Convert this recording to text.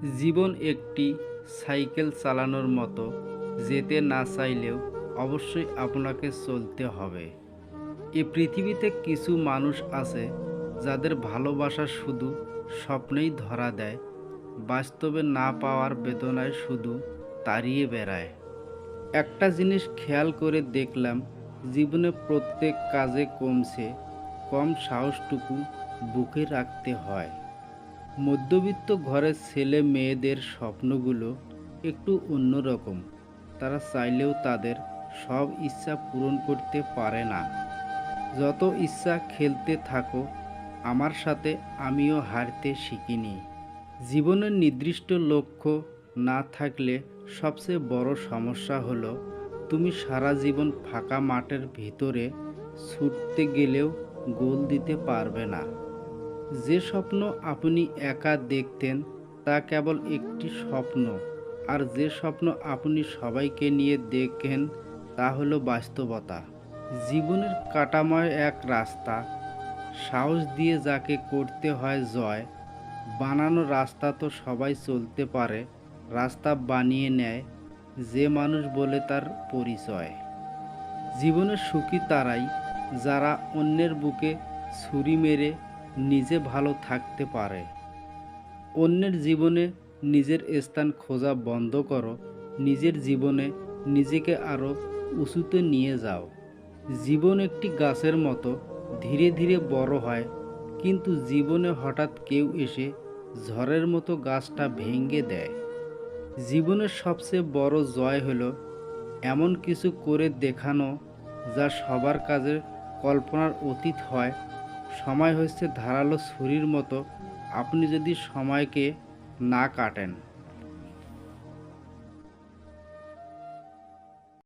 জীবন একটি সাইকেল চালানোর মতো, যেতে না চাইলেও অবশ্যই আপনাকে চলতে হবে। এ পৃথিবীতে কিছু মানুষ আছে, যাদের ভালোবাসা শুধু স্বপ্নেই ধরা দেয়, বাস্তবে না পাওয়ার বেদনায় শুধু তাড়িয়ে বেড়ায়। একটা জিনিস খেয়াল করে দেখলাম, জীবনে প্রত্যেক কাজে কমছে, কম সাহসটুকু বুকে রাখতে হয়। মধ্যবিত্ত ঘরের ছেলে মেয়েদের স্বপ্নগুলো একটু অন্যরকম তারা চাইলেও তাদের সব ইচ্ছা পূরণ করতে পারে না। যত ইচ্ছা খেলতে থাকো, আমার সাথে আমিও হারতে শিখিনি। জীবনের নির্দিষ্ট লক্ষ্য না থাকলে সবচেয়ে বড় সমস্যা হলো, তুমি সারা জীবন ফাঁকা মাঠের ভিতরে ছুটতে গেলেও গোল দিতে পারবে না। যে স্বপ্ন আপনি একা দেখতেন, তা কেবল একটি স্বপ্ন। আর যে স্বপ্ন আপনি সবাইকে নিয়ে দেখেন, তা হলো বাস্তবতা। জীবনের কাটাময় এক রাস্তা। সাহস দিয়ে যাকে করতে হয় জয়। বানানো রাস্তা তো সবাই চলতে পারে, রাস্তা বানিয়ে নেয়, যে মানুষ বলে তার পরিচয়। জীবনের সুখী তারাই, যারা অন্যের বুকে ছুরি মেরে নিজে ভালো থাকতে পারে। অন্যের জীবনে নিজের স্থান খোঁজা বন্ধ করো। নিজের জীবনে নিজেকে আরও উঁচুতে নিয়ে যাও। জীবন একটি গাছের মতো, ধীরে ধীরে বড় হয়। কিন্তু জীবনে হঠাৎ কেউ এসে ঝড়ের মতো গাছটা ভেঙে দেয়। জীবনের সবচেয়ে বড় জয় হলো এমন কিছু করে দেখানো যা সবার কাজে কল্পনার অতীত হয় সময় হচ্ছে ধারালো ছুরির মতো। আপনি যদি সময়কে না কাটেন।